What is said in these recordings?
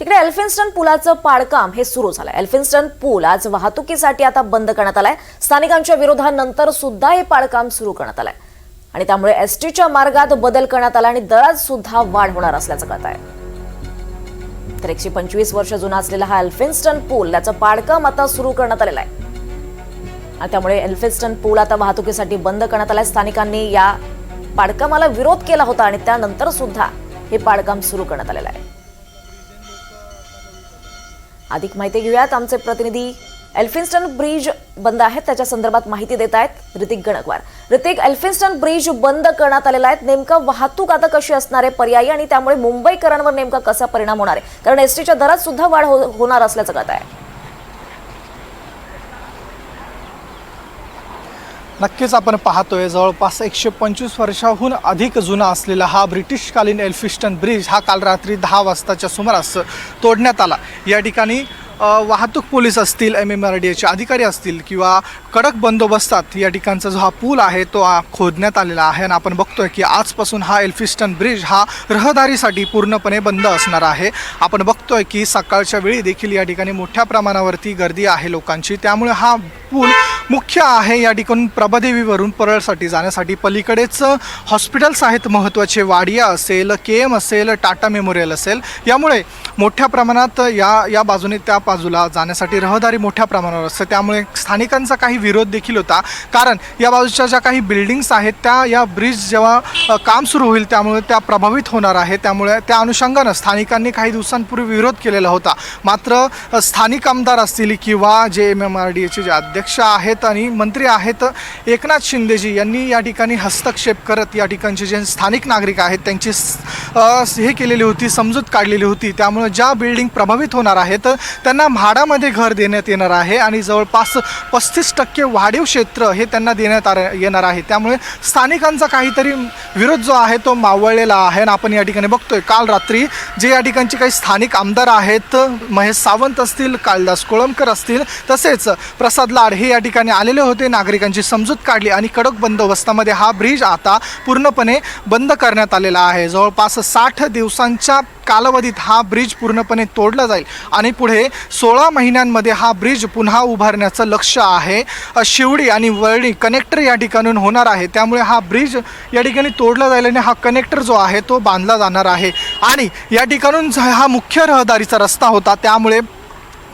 तिकडे एल्फिन्स्टन पुलाचं पाडकाम हे सुरू झालंय. एल्फिन्स्टन पूल आज वाहतुकीसाठी आता बंद करण्यात आलाय. स्थानिकांच्या विरोधानंतर सुद्धा हे पाडकाम सुरू करण्यात आलंय. आणि त्यामुळे एसटीच्या मार्गात बदल करण्यात आला आणि दरात सुद्धा वाढ होणार असल्याचं कळत आहे. तर एकशे पंचवीस वर्ष जुना असलेला हा एल्फिन्स्टन पूल याचं पाडकाम आता सुरू करण्यात आलेलं आहे. त्यामुळे एल्फिन्स्टन पूल आता वाहतुकीसाठी बंद करण्यात आलाय. स्थानिकांनी या पाडकामाला विरोध केला होता आणि त्यानंतर सुद्धा हे पाडकाम सुरू करण्यात आलेलं आहे. अधिक माहिती घेऊयात. आमचे प्रतिनिधी एल्फिन्स्टन ब्रिज बंद आहेत. त्याच्या संदर्भात माहिती देत आहेत ऋतिक गणकवार. ऋतिक एल्फिन्स्टन ब्रिज बंद करण्यात आलेला आहे. नेमकं वाहतूक आता कशी असणार आहे पर्यायी आणि त्यामुळे मुंबईकरांवर नेमका कसा परिणाम होणार आहे? कारण एसटीच्या दरात सुद्धा वाढ हो- होणार असल्याचं कळत आहे. नक्कीच आपण पाहतोय जवळपास एकशे पंचवीस वर्षाहून अधिक जुना असलेला हा ब्रिटिशकालीन एल्फिस्टन ब्रिज हा काल रात्री दहा वाजताच्या सुमारास तोडण्यात आला. या ठिकाणी वाहतूक पोलीस असतील एम एम आर डी एचे अधिकारी असतील किंवा कडक बंदोबस्तात या ठिकाणचा जो हा पूल आहे तो खोदण्यात आलेला आहे आणि आपण बघतोय की आजपासून हा एल्फिस्टन ब्रिज हा रहदारीसाठी पूर्णपणे बंद असणार आहे. आपण बघतोय की सकाळच्या वेळी देखील या ठिकाणी मोठ्या प्रमाणावरती गर्दी आहे लोकांची. त्यामुळे हा पूल मुख्य आहे या ठिकाणून प्रभादेवीवरून परळसाठी जाण्यासाठी. पलीकडेच हॉस्पिटल्स आहेत महत्त्वाचे. वाडिया असेल के एम असेल टाटा मेमोरियल असेल. यामुळे मोठ्या प्रमाणात या या बाजूने त्या बाजूला जाण्यासाठी रहदारी मोठ्या प्रमाणावर असते. त्यामुळे स्थानिकांचा काही विरोध देखील होता. कारण या बाजूच्या ज्या काही बिल्डिंग्स आहेत त्या या ब्रिज जेव्हा काम सुरू होईल त्यामुळे त्या प्रभावित होणार आहे. त्यामुळे त्या अनुषंगानं स्थानिकांनी काही दिवसांपूर्वी विरोध केलेला होता. मात्र स्थानिक आमदार असतील किंवा जे एम एम आर डी एचे जे अध्यक्ष आहेत आणि मंत्री आहेत एकनाथ शिंदेजी यांनी या ठिकाणी हस्तक्षेप करत या ठिकाणचे जे स्थानिक नागरिक आहेत त्यांची हे केलेली होती समजूत काढलेली होती. त्यामुळे ज्या बिल्डिंग प्रभावित होणार आहेत त्यांना म्हाडामध्ये घर देण्यात येणार आहे आणि जवळपास पस्तीस टक्के वाढीव क्षेत्र हे त्यांना देण्यात आ- येणार आहे. त्यामुळे स्थानिकांचा काहीतरी विरोध जो आहे तो मावळलेला आहे आणि आपण या ठिकाणी बघतोय. काल रात्री जे या ठिकाणचे काही स्थानिक आमदार आहेत महेश सावंत असतील कालदास कोळंबकर असतील तसेच प्रसाद लाड हे या ठिकाणी आलेले होते. नागरिकांची समजूत काढली आणि कडक बंदोबस्तामध्ये हा ब्रिज आता पूर्णपणे बंद करण्यात आलेला आहे. जवळपास साठ दिवसांच्या कालावधीत हा ब्रिज पूर्णपणे तोडला जाईल आणि पुढे सोळा महिन्यांमध्ये हा ब्रिज पुन्हा उभारण्याचं लक्ष आहे. शिवडी आणि वळणी कनेक्टर या ठिकाणून होणार आहे. त्यामुळे हा ब्रिज या ठिकाणी तोडला जाईल आणि हा कनेक्टर जो आहे तो बांधला जाणार आहे. आणि या ठिकाणून हा मुख्य रहदारीचा रस्ता होता. त्यामुळे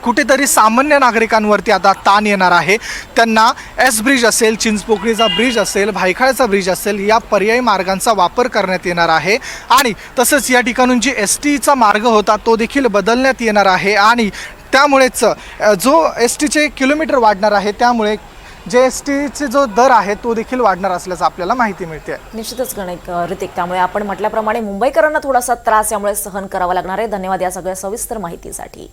कुठेतरी सामान्य नागरिकांवरती आता ताण येणार आहे. त्यांना एस ब्रिज असेल चिंचपोकळीचा ब्रिज असेल भायखळ्याचा ब्रिज असेल या पर्यायी मार्गांचा वापर करण्यात येणार आहे. आणि तसंच या ठिकाणून जी एस टीचा मार्ग होता तो देखील बदलण्यात येणार आहे. आणि त्यामुळेच जो एस टीचे किलोमीटर वाढणार आहे त्यामुळे जे एस टीचे जो दर आहे तो देखील वाढणार असल्याचं आपल्याला माहिती मिळते निश्चितच गणित ऋतिक. त्यामुळे आपण म्हटल्याप्रमाणे मुंबईकरांना थोडासा त्रास यामुळे सहन करावा लागणार आहे. धन्यवाद या सगळ्या सविस्तर माहितीसाठी.